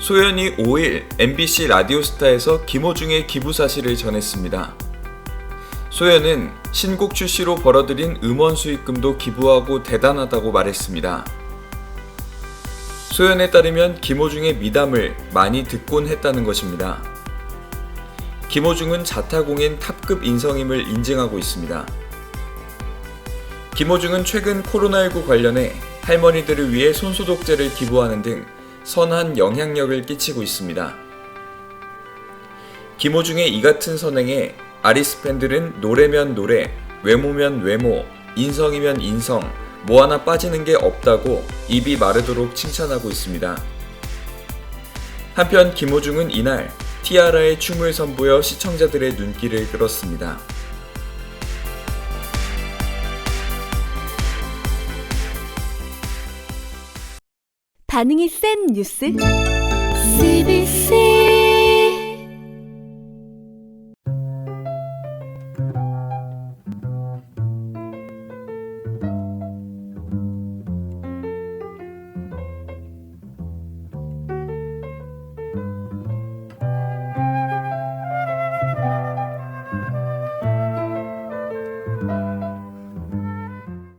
소연이 5일 MBC 라디오스타에서 김호중의 기부 사실을 전했습니다. 소연은 신곡 출시로 벌어들인 음원 수익금도 기부하고 대단하다고 말했습니다. 소연에 따르면 김호중의 미담을 많이 듣곤 했다는 것입니다. 김호중은 자타공인 탑급 인성임을 인증하고 있습니다. 김호중은 최근 코로나19 관련해 할머니들을 위해 손소독제를 기부하는 등 선한 영향력을 끼치고 있습니다. 김호중의 이 같은 선행에 아리스 팬들은 노래면 노래, 외모면 외모, 인성이면 인성, 뭐 하나 빠지는 게 없다고 입이 마르도록 칭찬하고 있습니다. 한편 김호중은 이날 티아라의 춤을 선보여 시청자들의 눈길을 끌었습니다. 반응이 센 뉴스? 음. CBC